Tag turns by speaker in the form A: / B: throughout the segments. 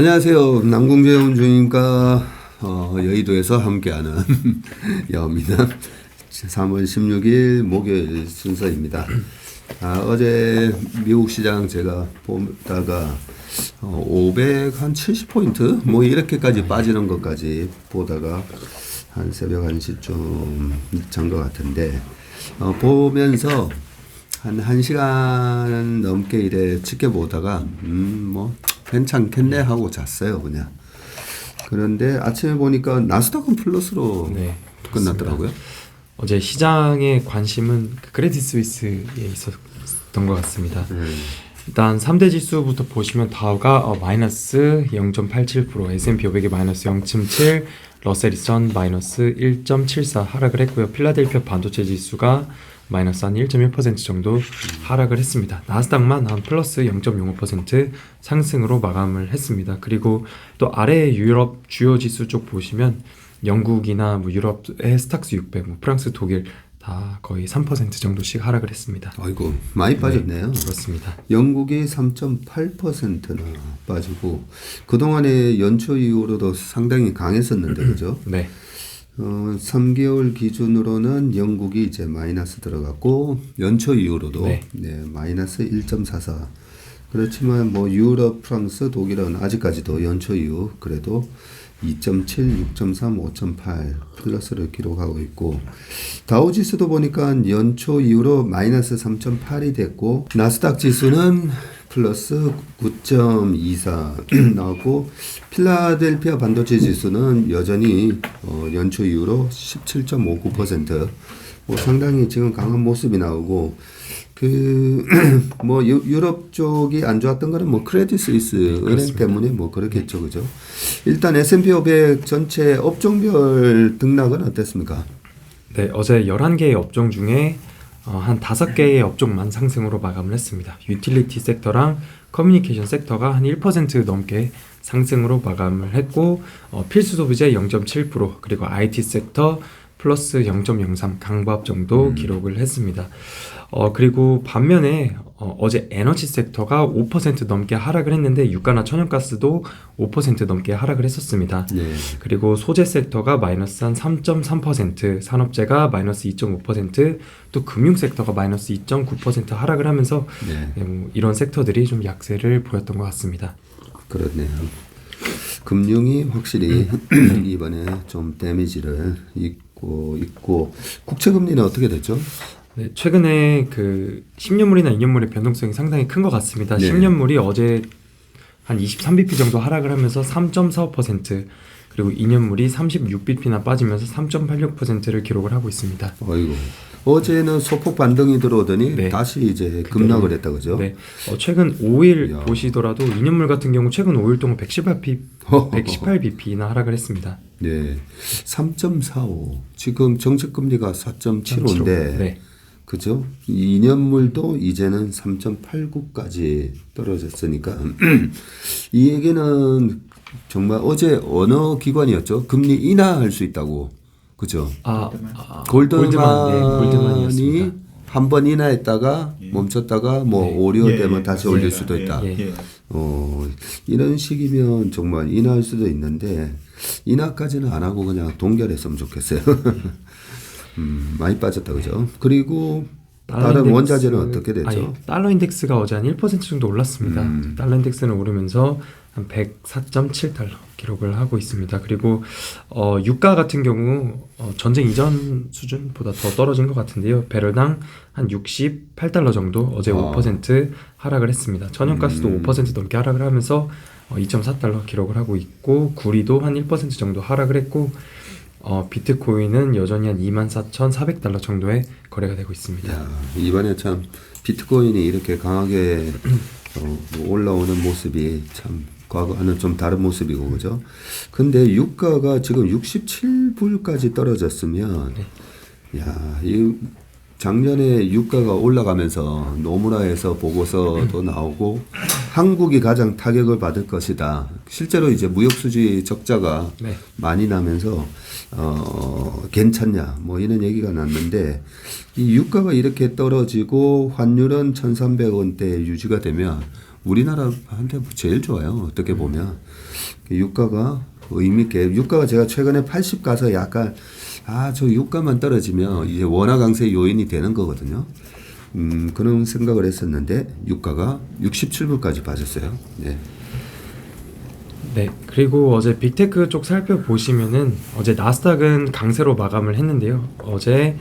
A: 안녕하세요. 남궁재훈 주님과 어, 여의도에서 함께하는 여입니다. 3월 16일 목요일 순서입니다. 아, 어제 미국 시장 제가 보다가 어, 570포인트 뭐 이렇게까지 빠지는 것까지 보다가 한 새벽 1시쯤 잔것 같은데 어, 보면서 한 1시간 넘게 이래 지켜보다가 음 뭐 괜찮겠네 하고 잤어요 그냥 그런데 아침에 보니까 나스닥은 플러스로
B: 네,
A: 끝났더라고요
B: 어제 시장의 관심은 그 크레딧 스위스에 있었던 것 같습니다.
A: 음.
B: 일단 3대 지수부터 보시면 다우가 어, 마이너스 0.87%, S&P 500이 마이너스 0.7, 러셀 2000 마이너스 1.74 하락을 했고요. 필라델피아 반도체 지수가 마이너스 한 1.1% 정도 하락을 했습니다. 나스닥만 한 플러스 0.05% 상승으로 마감을 했습니다. 그리고 또 아래 유럽 주요 지수 쪽 보시면 영국이나 뭐 유럽의 스탁스 600, 뭐 프랑스, 독일 다 거의 3% 정도씩 하락을 했습니다.
A: 아이고 많이 빠졌네요
B: 그렇습니다.
A: 영국이 3.8%나 빠지고 그동안에 연초 이후로도 상당히 강했었는데 그죠?
B: 네.
A: 어, 3개월 기준으로는 영국이 이제 마이너스 들어갔고 연초 이후로도 네.
B: 네.
A: 마이너스 1.44 그렇지만 뭐 유럽, 프랑스, 독일은 아직까지도 연초 이후 그래도 2.7, 6.3, 5.8 플러스를 기록하고 있고 다우 지수도 보니까 연초 이후로 마이너스 3.8이 됐고 나스닥 지수는 플러스 9.24 나오고 필라델피아 반도체 지수는 여전히 어, 연초 이후로 17.59%뭐 상당히 지금 강한 모습이 나오고 그 뭐 유럽 쪽이 안 좋았던 거는 뭐 크레딧 스위스 은행 때문에 뭐 그렇겠죠, 그죠? 일단 S&P 500 전체 업종별 등락은 어땠습니까?
B: 네, 어제 11개의 업종 중에 어, 한 5개의 업종만 상승으로 마감을 했습니다. 유틸리티 섹터랑 커뮤니케이션 섹터가 한 1% 넘게 상승으로 마감을 했고 어, 필수 소비재 0.7% 그리고 IT 섹터 플러스 0.03 강보합 정도
A: 음.
B: 기록을 했습니다. 어, 그리고 반면에 어, 어제 에너지 섹터가 5% 넘게 하락을 했는데 유가나 천연가스도 5% 넘게 하락을 했었습니다.
A: 네.
B: 그리고 소재 섹터가 마이너스 한 3.3%, 산업재가 마이너스 2.5%, 또 금융 sek터가 마이너스 2.9% 하락을 하면서
A: 네.
B: 네, 뭐 이런 섹터들이 좀 약세를 보였던 것 같습니다.
A: 그렇네요. 금융이 확실히 이번에 좀 데미지를 입 고 있고 국채 금리는 어떻게 됐죠?
B: 네, 최근에 그 10년물이나 2년물의 변동성이 상당히 큰 것 같습니다.
A: 네.
B: 10년물이 어제 한 23bp 정도 하락을 하면서 3.45% 그리고 2년물이 36bp나 빠지면서 3.86%를 기록을 하고 있습니다.
A: 어이고 어제는 소폭 반등이 들어오더니
B: 네.
A: 다시 이제 급락을 했다 그죠?
B: 네, 어, 최근 5일
A: 야.
B: 보시더라도 2년물 같은 경우 최근 5일 동안 118bp, 118bp나 하락을 했습니다.
A: 네, 3.45 지금 정책 금리가 4.75인데
B: 네,
A: 그죠? 2년물도 이제는 3.89까지 떨어졌으니까 이 얘기는 정말 어제 어느 기관이었죠? 금리 인하할 수 있다고 그죠?
B: 아, 아
A: 골드만 이
B: 네, 골드만이었습니다.
A: 한번 인하했다가 멈췄다가 뭐
B: 네.
A: 오리오
C: 예,
A: 되면
C: 예,
A: 다시. 올릴 수도 있다.
C: 예, 예.
A: 어, 이런 식이면 정말 인하할 수도 있는데 인하까지는 안 하고 그냥 동결했으면 좋겠어요. 음, 많이 빠졌다 그죠? 그리고 다른
B: 인덱스-
A: 원자재는 어떻게 됐죠?
B: 아니, 달러 인덱스가 어제 한 1% 정도 올랐습니다.
A: 음.
B: 달러 인덱스는 오르면서 한 104.7달러 기록을 하고 있습니다. 그리고 어, 유가 같은 경우 어, 전쟁 이전 수준보다 더 떨어진 것 같은데요. 배럴당 한 68달러 정도 어제
A: 아.
B: 5% 하락을 했습니다. 천연가스도
A: 음.
B: 5% 넘게 하락을 하면서 어, 2.4달러 기록을 하고 있고 구리도 한 1% 정도 하락을 했고 어, 비트코인은 여전히 한 24,400달러 정도에 거래가 되고 있습니다.
A: 야, 이번에 참 비트코인이 이렇게 강하게 어, 올라오는 모습이 참 과거와는 좀 다른 모습이고 그죠? 근데 유가가 지금 67불까지 떨어졌으면 야, 이 작년에 유가가 올라가면서 노무라에서 보고서도 나오고 한국이 가장 타격을 받을 것이다. 실제로 이제 무역 수지 적자가
B: 네.
A: 많이 나면서 어 괜찮냐 뭐 이런 얘기가 났는데 이 유가가 이렇게 떨어지고 환율은 1,300원대 유지가 되면 우리나라한테 뭐 제일 좋아요. 어떻게 보면 유가가 의미 있게 유가가 제가 최근에 80 가서 약간 아 저 유가만 떨어지면 이제 원화 강세 요인이 되는 거거든요. 음 그런 생각을 했었는데 유가가 67불까지 빠졌어요. 네.
B: 네, 그리고 어제 빅테크 쪽 살펴보시면은 어제 나스닥은 강세로 마감을 했는데요. 어제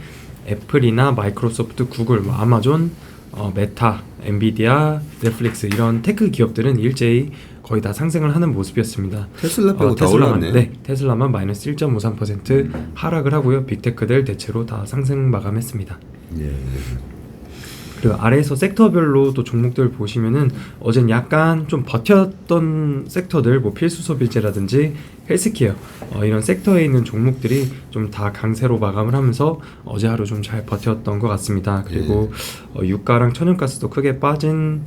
B: 애플이나 마이크로소프트, 구글, 뭐 아마존, 어, 메타, 엔비디아, 넷플릭스 이런 테크 기업들은 일제히 거의 다 상승을 하는 모습이었습니다.
A: 테슬라 빼고 다
B: 테슬라만,
A: 올랐네.
B: 네, 테슬라만 마이너스 1.53% 하락을 하고요. 빅테크들 대체로 다 상승 마감했습니다.
A: 예.
B: 그리고 아래에서 섹터별로 또 종목들 보시면은 어젠 약간 좀 버텼던 섹터들 뭐 필수 소비재라든지 헬스케어 어, 이런 섹터에 있는 종목들이 좀 다 강세로 마감을 하면서 어제 하루 좀 잘 버텼던 것 같습니다. 그리고 어, 유가랑 천연가스도 크게 빠진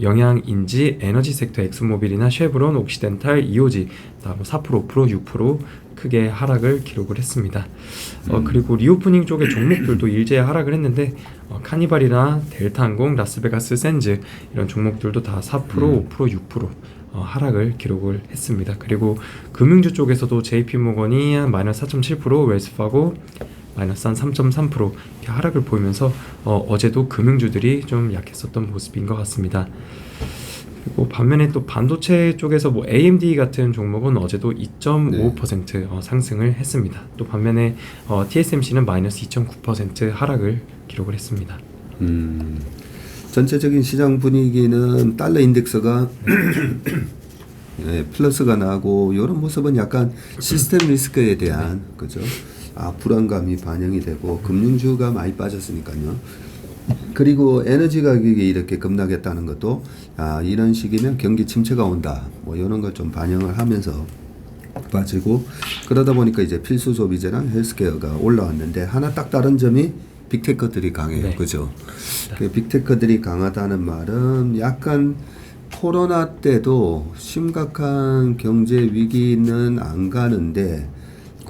B: 영향인지 에너지 섹터 엑스모빌이나 쉐브론, 옥시덴탈, 이오지 다음 4% 5% 6% 크게 하락을 기록을 했습니다. 어, 그리고 리오프닝 쪽의 종목들도 일제히 하락을 했는데 어, 카니발이나 델타항공, 라스베가스, 센즈 이런 종목들도 다 4% 5% 6% 어, 하락을 기록을 했습니다. 그리고 금융주 쪽에서도 JP모건이 한 마이너스 4.7%, 웰스파고 마이너스 한 3.3% 이렇게 하락을 보이면서 어, 어제도 금융주들이 좀 약했었던 모습인 것 같습니다. 그리고 반면에 또 반도체 쪽에서 뭐 AMD 같은 종목은 어제도 2.55% 어, 상승을 했습니다. 또 반면에 어, TSMC는 마이너스 2.9% 하락을 기록을 했습니다.
A: 음, 전체적인 시장 분위기는 달러 인덱스가 예, 플러스가 나고 이런 모습은 약간 시스템 리스크에 대한 그죠? 아 불안감이 반영이 되고 금융주가 많이 빠졌으니까요. 그리고 에너지 가격이 이렇게 급락했다는 것도 아 이런 시기면 경기 침체가 온다. 뭐 이런 걸 좀 반영을 하면서 빠지고 그러다 보니까 이제 필수 소비재랑 헬스케어가 올라왔는데 하나 딱 다른 점이 빅테크들이 강해요.
B: 네.
A: 그죠? 그 빅테크들이 강하다는 말은 약간 코로나 때도 심각한 경제 위기는 안 가는데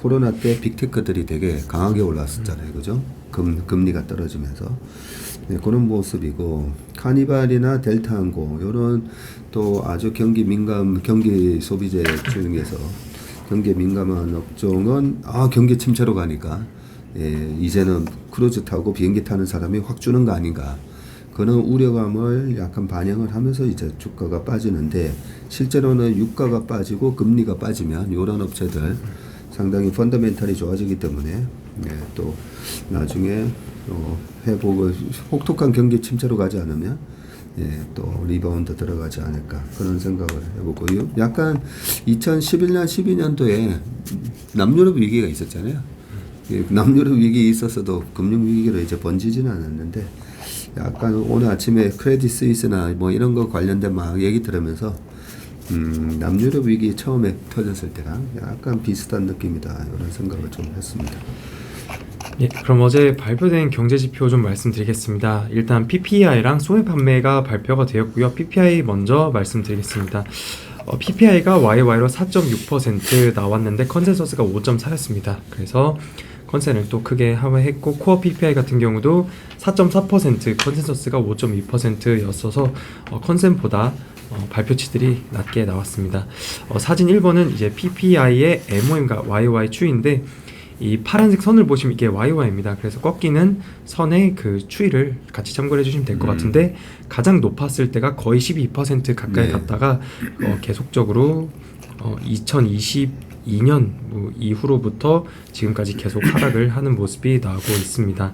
A: 코로나 때 빅테크들이 되게 강하게 올랐었잖아요. 그죠? 금, 금리가 떨어지면서. 네, 그런 모습이고 카니발이나 델타 항공 이런 또 아주 경기 민감 경기 소비재 중에서 경기 민감한 업종은 아 경기 침체로 가니까 예, 이제는 크루즈 타고 비행기 타는 사람이 확 주는 거 아닌가 그런 우려감을 약간 반영을 하면서 이제 주가가 빠지는데 실제로는 유가가 빠지고 금리가 빠지면 이런 업체들 상당히 펀더멘탈이 좋아지기 때문에 예, 또 나중에 또 회복을 혹독한 경기 침체로 가지 않으면 예, 또 리바운드 들어가지 않을까 그런 생각을 해보고요. 약간 2011년 12년도에 남유럽 위기가 있었잖아요. 예, 남유럽 위기 있었어도 금융 위기로 이제 번지지는 않았는데 약간 오늘 아침에 크레딧 스위스나 뭐 이런 거 관련된 막 얘기 들으면서 음, 남유럽 위기 처음에 터졌을 때랑 약간 비슷한 느낌이다 이런 생각을 좀 했습니다.
B: 예, 그럼 어제 발표된 경제 지표 좀 말씀드리겠습니다. 일단 PPI랑 소매 판매가 발표가 되었고요. PPI 먼저 말씀드리겠습니다. 어, PPI가 YY로 4.6% 나왔는데 컨센서스가 5.4였습니다. 그래서 컨센을 또 크게 하회했고 코어 PPI 같은 경우도 4.4% 컨센서스가 5.2%였어서 어, 컨센보다 어, 발표치들이 낮게 나왔습니다. 어, 사진 1번은 이제 PPI의 MOM과 YY 추이인데 이 파란색 선을 보시면 이게 YY입니다. 그래서 꺾이는 선의 그 추이를 같이 참고해 주시면 될것
A: 음.
B: 같은데 가장 높았을 때가 거의 12% 가까이
A: 네.
B: 갔다가 어, 계속적으로 어, 2022년 뭐 이후로부터 지금까지 계속 하락을 하는 모습이 나오고 있습니다.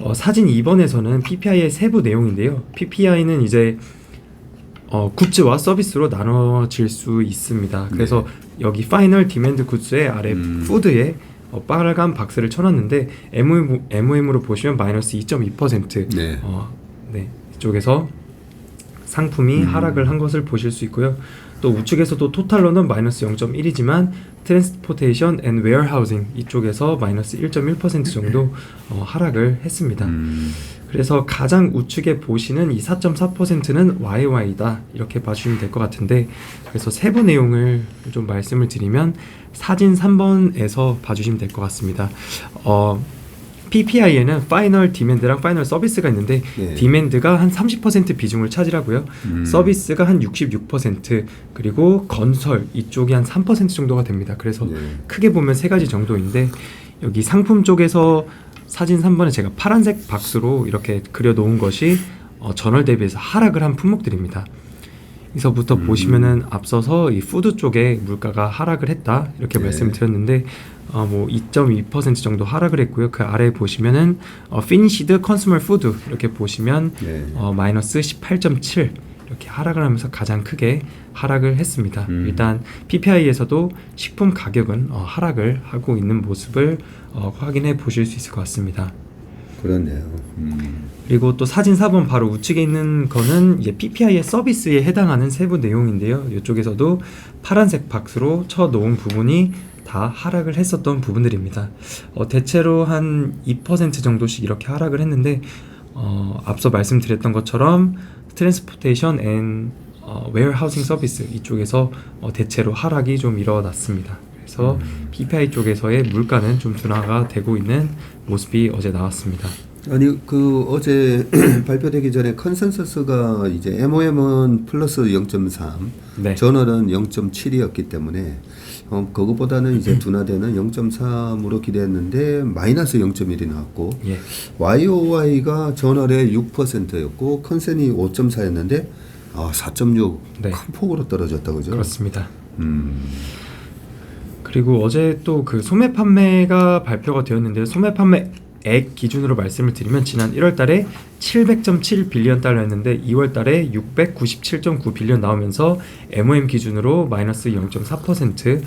B: 어, 사진 2번에서는 PPI의 세부 내용인데요. PPI는 이제 어, 굿즈와 서비스로 나눠질 수 있습니다. 그래서 여기 파이널 디맨드 굿즈의 아래
A: 네. 음.
B: 푸드에 어, 빨간 박스를 쳐놨는데 MOM, MOM으로 보시면 마이너스 2.2%
A: 네.
B: 어, 네 이쪽에서 상품이
A: 음.
B: 하락을 한 것을 보실 수 있고요. 또 우측에서도 토탈로는 마이너스 0.1이지만 트랜스포테이션 앤 웨어하우징 이쪽에서 마이너스 1.1% 정도 어, 하락을 했습니다.
A: 음,
B: 그래서 가장 우측에 보시는 이 4.4%는 YY다 이렇게 봐주시면 될 것 같은데 그래서 세부 내용을 좀 말씀을 드리면 사진 3번에서 봐주시면 될 것 같습니다. 어, PPI에는 파이널 디맨드랑 파이널 서비스가 있는데
A: 네.
B: 디맨드가 한 30% 비중을 차지하고요.
A: 음.
B: 서비스가 한 66% 그리고 건설 이쪽이 한 3% 정도가 됩니다. 그래서
A: 네.
B: 크게 보면 세 가지 정도인데 여기 상품 쪽에서 사진 3번에 제가 파란색 박스로 이렇게 그려 놓은 것이 어, 전월 대비해서 하락을 한 품목들입니다. 여기서부터
A: 음.
B: 보시면은 앞서서 이 푸드 쪽에 물가가 하락을 했다 이렇게
A: 네.
B: 말씀드렸는데 어, 뭐2.2% 정도 하락을 했고요. 그 아래 보시면은 어, 피니시드 컨슈머 푸드 이렇게 보시면
A: 네.
B: 어, 마이너스 18.7 이렇게 하락을 하면서 가장 크게 하락을 했습니다.
A: 음.
B: 일단 PPI에서도 식품 가격은 어, 하락을 하고 있는 모습을 어, 확인해 보실 수 있을 것 같습니다.
A: 그렇네요. 음.
B: 그리고 또 사진 4번 바로 우측에 있는 거는 이제 PPI의 서비스에 해당하는 세부 내용인데요. 이쪽에서도 파란색 박스로 쳐 놓은 부분이 다 하락을 했었던 부분들입니다. 어, 대체로 한 2% 정도씩 이렇게 하락을 했는데 어, 앞서 말씀드렸던 것처럼 트랜스포테이션 앤 어, 웨어하우싱 서비스 이쪽에서 어, 대체로 하락이 좀 일어났습니다. 그래서 PPI 쪽에서의 물가는 좀 둔화가 되고 있는 모습이 어제 나왔습니다.
A: 아니 그 어제 발표되기 전에 컨센서스가 이제 MOM은 플러스 0.3,
B: 네.
A: 저널은 0.7이었기 때문에 어, 그거보다는 이제 둔화되는 0.3으로 기대했는데 마이너스 0.1이 나왔고
B: 예.
A: YOY가 저널에 6%였고 컨센이 5.4였는데 아, 4.6
B: 네.
A: 큰 폭으로 떨어졌다 그죠?
B: 그렇습니다.
A: 음.
B: 그리고 어제 또 그 소매 판매가 발표가 되었는데요. 소매 판매액 기준으로 말씀을 드리면 지난 1월 달에 700.7 빌리언 달러였는데 2월 달에 697.9 빌리언 나오면서 MOM 기준으로 마이너스 0.4% 어,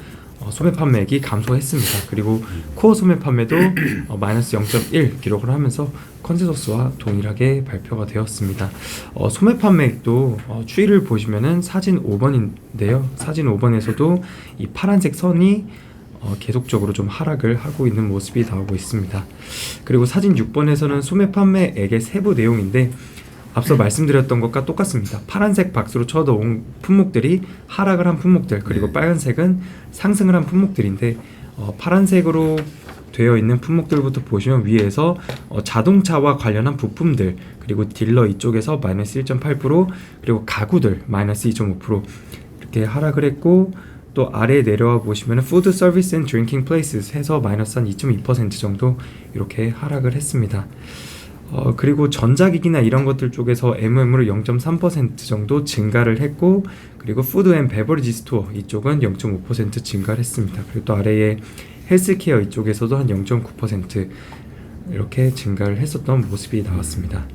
B: 소매 판매액이 감소했습니다. 그리고 코어 소매 판매도 어, 마이너스 0.1 기록을 하면서 컨센서스와 동일하게 발표가 되었습니다. 어, 소매 판매액도 어, 추이를 보시면은 사진 5번인데요. 사진 5번에서도 이 파란색 선이 어, 계속적으로 좀 하락을 하고 있는 모습이 나오고 있습니다. 그리고 사진 6번에서는 소매 판매액의 세부 내용인데 앞서 말씀드렸던 것과 똑같습니다. 파란색 박스로 쳐놓은 품목들이 하락을 한 품목들 그리고
A: 네.
B: 빨간색은 상승을 한 품목들인데 어, 파란색으로 되어 있는 품목들부터 보시면 위에서 어, 자동차와 관련한 부품들 그리고 딜러 이쪽에서 마이너스 1.8% 그리고 가구들 마이너스 2.5% 이렇게 하락을 했고 또 아래에 내려와 보시면 푸드 서비스 앤 드링킹 플레이스 해서 마이너스 한 2.2% 정도 이렇게 하락을 했습니다. 어, 그리고 전자기기나 이런 것들 쪽에서 MM으로 0.3% 정도 증가를 했고 그리고 푸드 앤 베버리지 스토어 이쪽은 0.5% 증가를 했습니다. 그리고 또 아래에 헬스케어 이쪽에서도 한 0.9% 이렇게 증가를 했었던 모습이 나왔습니다.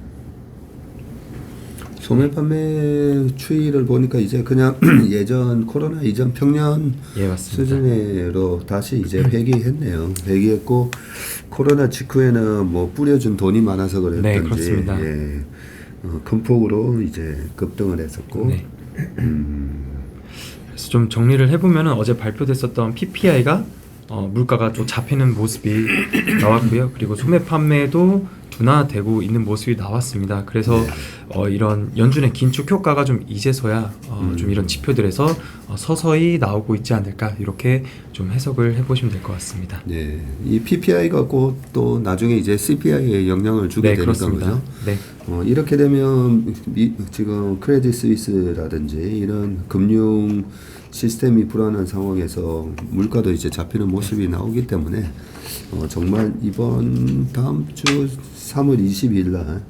A: 소매 판매 추이를 보니까 이제 그냥 예전 코로나 이전 평년
B: 예.
A: 수준으로 다시 이제 회귀했네요. 회귀했고 코로나 직후에는 뭐 뿌려준 돈이 많아서 그랬던지
B: 네.
A: 예, 어, 큰 폭으로 이제 급등을 했었고
B: 네. 그래서 좀 정리를 해보면은 어제 발표됐었던 PPI가 어, 물가가 좀 잡히는 모습이 나왔고요. 그리고 소매 판매도 둔화되고 있는 모습이 나왔습니다. 그래서 어, 이런 연준의 긴축 효과가 좀 이제서야 어, 좀 이런 지표들에서 어, 서서히 나오고 있지 않을까 이렇게 좀 해석을 해보시면 될 것 같습니다.
A: 네, 이 PPI가 꼭또 나중에 이제 CPI에 영향을 주게
B: 네 그렇습니다.
A: 그죠?
B: 네.
A: 어, 이렇게 되면 미, 지금 크레딧 스위스라든지 이런 금융 시스템이 불안한 상황에서 물가도 이제 잡히는 모습이 나오기 때문에 어, 정말 이번 다음 주 3월 20일 날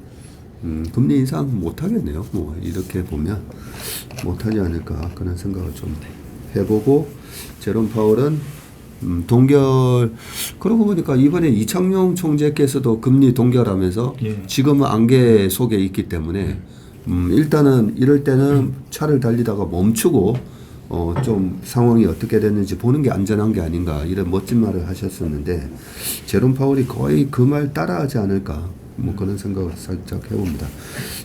A: 음, 금리 인상 못 하겠네요. 뭐 이렇게 보면 못 하지 않을까 그런 생각을 좀 해보고 제롬 파월은 음, 동결 그러고 보니까 이번에 이창용 총재께서도 금리 동결하면서
C: 예.
A: 지금은 안개 속에 있기 때문에 음, 일단은 이럴 때는 차를 달리다가 멈추고 어, 좀 상황이 어떻게 됐는지 보는 게 안전한 게 아닌가 이런 멋진 말을 하셨었는데 제롬 파월이 거의 그 말 따라하지 않을까 뭐 그런 생각을 살짝 해봅니다.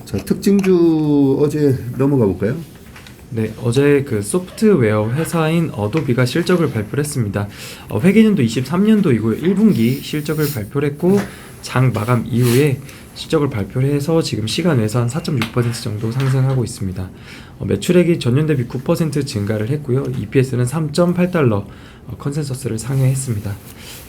A: 자 특징주 어제 넘어가 볼까요?
B: 네, 어제 그 소프트웨어 회사인 어도비가 실적을 발표를 했습니다. 어, 회계년도 23년도이고요. 1분기 실적을 발표를 했고 장 마감 이후에 실적을 발표를 해서 지금 시간 외에서 한 4.6% 정도 상승하고 있습니다. 어, 매출액이 전년 대비 9% 증가를 했고요. EPS는 3.8달러 어, 컨센서스를 상회했습니다.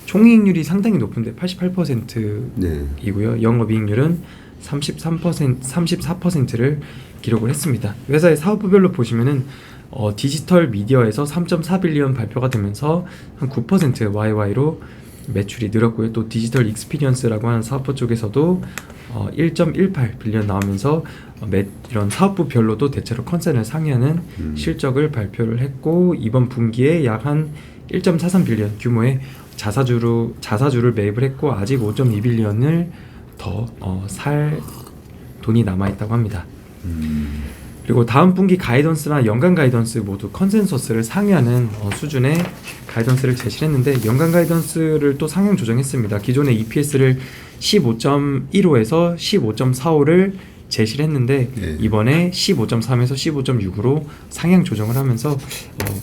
B: 총이익률이 상당히 높은데 88%
A: 네.
B: 이고요. 영업이익률은 33% 34%를 기록을 했습니다. 회사의 사업부별로 보시면은 어, 디지털 미디어에서 3.4빌리언 발표가 되면서 한 9% YY로 매출이 늘었고요. 또 디지털 익스피리언스라고 하는 사업부 쪽에서도 어, 1.18 빌리언 나오면서 어, 매, 이런 사업부별로도 대체로 컨센을 상회하는
A: 음.
B: 실적을 발표를 했고 이번 분기에 약 한 1.43 빌리언 규모의 자사주로 자사주를 매입을 했고 아직 5.2 빌리언을 더 어, 살 돈이 남아 있다고 합니다.
A: 음.
B: 그리고 다음 분기 가이던스나 연간 가이던스 모두 컨센서스를 상회하는 어, 수준의 가이던스를 제시했는데 연간 가이던스를 또 상향 조정했습니다. 기존의 EPS를 15.15에서 15.45를 제시를 했는데
A: 네.
B: 이번에 15.3에서 15.6으로 상향 조정을 하면서 어,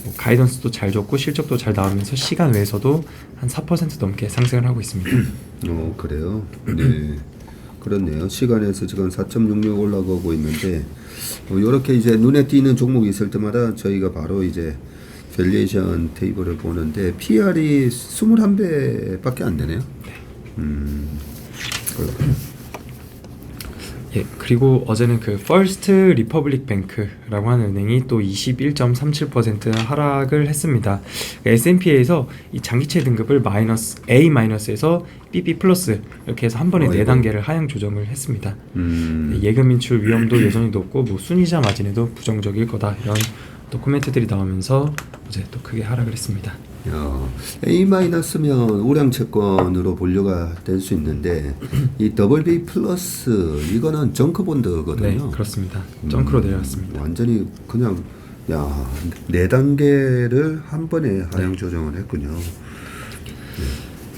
B: 뭐 가이던스도 잘 줬고 실적도 잘 나오면서 시간 외에서도 한 4% 넘게 상승을 하고 있습니다.
A: 어 그래요. 네. 그렇네요. 시간에서 지금 4.66 올라가고 있는데 어, 이렇게 이제 눈에 띄는 종목이 있을 때마다 저희가 바로 이제 밸리에이션 테이블을 보는데 PR이 21배밖에 안 되네요. 음.
B: 예, 그리고 어제는 그 퍼스트 리퍼블릭 뱅크라고 하는 은행이 또 21.37% 하락을 했습니다. S&P에서 이 장기채 등급을 마이너스 A 마이너스에서 BB 플러스 이렇게 해서 한 번에 네
A: 어이구.
B: 단계를 하향 조정을 했습니다.
A: 음.
B: 예금 인출 위험도 여전히 높고 뭐 순이자 마진에도 부정적일 거다 이런 또 코멘트들이 나오면서 어제 또 크게 하락을 했습니다.
A: 야, A 마이너스면 우량 채권으로 분류가 될 수 있는데 이 더블 B 플러스 이거는 정크
B: 네,
A: 본드거든요.
B: 그렇습니다. 점크로
A: 음,
B: 내려왔습니다.
A: 완전히 그냥 야 네 단계를 한 번에 하향 조정을 했군요.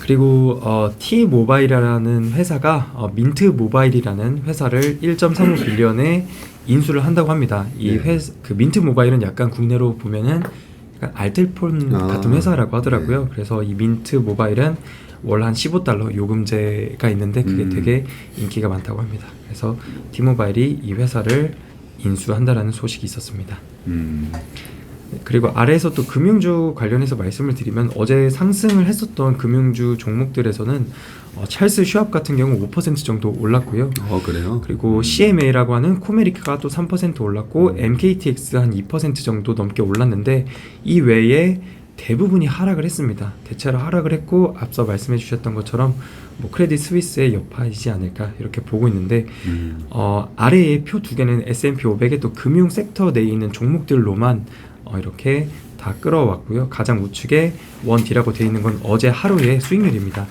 B: 그리고 어, T 모바일이라는 회사가 어, 민트 모바일이라는 회사를 1.35 빌리언에 인수를 한다고 합니다. 이
A: 네.
B: 회, 그 민트 모바일은 약간 국내로 보면은 약간 알뜰폰
A: 아,
B: 같은 회사라고 하더라고요. 그래서 이 민트 모바일은 월 한 15달러 요금제가 있는데 그게
A: 음.
B: 되게 인기가 많다고 합니다. 그래서 T 모바일이 이 회사를 인수한다라는 소식이 있었습니다.
A: 음,
B: 그리고 아래에서 또 금융주 관련해서 말씀을 드리면 어제 상승을 했었던 금융주 종목들에서는 어, 찰스 슈압 같은 경우 5% 정도 올랐고요.
A: 어 그래요?
B: 그리고 CMA라고 하는 코메리카가 또 3% 올랐고 MKTX 한 2% 정도 넘게 올랐는데 이 외에 대부분이 하락을 했습니다. 대체로 하락을 했고 앞서 말씀해 주셨던 것처럼 뭐 크레딧 스위스의 여파이지 않을까 이렇게 보고 있는데
A: 음,
B: 어, 아래의 표 두 개는 S&P 500의 또 금융 섹터 내에 있는 종목들로만 어, 이렇게 다 끌어왔고요. 가장 우측에 원디라고 되어 있는 건 어제 하루의 수익률입니다.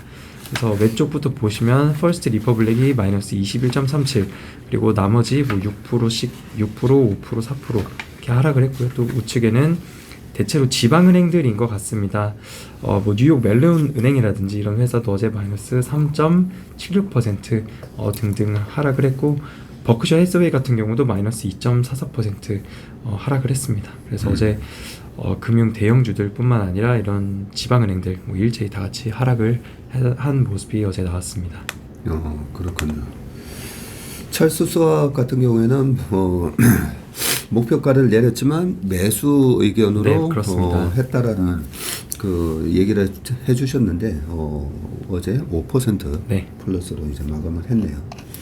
B: 그래서 왼쪽부터 보시면 퍼스트 리퍼블릭이 마이너스 21.37 그리고 나머지 뭐 6%씩 6% 5% 4% 이렇게 하락을 했고요. 또 우측에는 대체로 지방은행들인 것 같습니다. 어, 뭐 뉴욕 멜론 은행이라든지 이런 회사도 어제 마이너스 3.76% 어, 등등 하락을 했고 버크셔 해서웨이 같은 경우도 마이너스 2.44% 어, 하락을 했습니다. 그래서
A: 음.
B: 어제 어, 금융 대형주들뿐만 아니라 이런 지방은행들 뭐 일제히 다 같이 하락을 해- 한 모습이 어제 나왔습니다.
A: 어 그렇군요. 찰스 수압 같은 경우에는 뭐 목표가를 내렸지만 매수 의견으로
B: 네.
A: 어, 했다라는 그 얘기를 해주셨는데 어, 어제 5%
B: 네.
A: 플러스로 이제 마감을 했네요.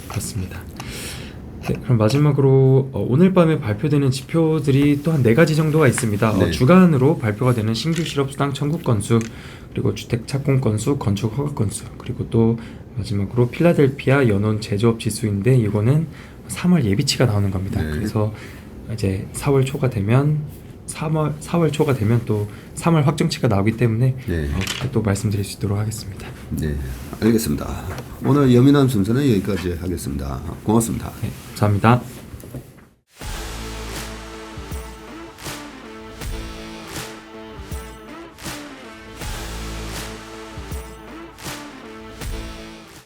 B: 그렇습니다. 네, 그럼 마지막으로 어, 오늘 밤에 발표되는 지표들이 또 한 네 가지 정도가 있습니다.
A: 네.
B: 어, 주간으로 발표가 되는 신규 실업 수당 청구 건수, 그리고 주택 착공 건수, 건축 허가 건수, 그리고 또 마지막으로 필라델피아 연원 제조업 지수인데 이거는 3월 예비치가 나오는 겁니다.
A: 네.
B: 그래서 이제 4월 초가 되면 3월 4월 초가 되면 또 3월 확정치가 나오기 때문에
A: 네.
B: 어, 그때 또 말씀드릴 수 있도록 하겠습니다.
A: 네, 알겠습니다. 오늘 여민함 순서는 여기까지 하겠습니다. 고맙습니다.
B: 네, 감사합니다.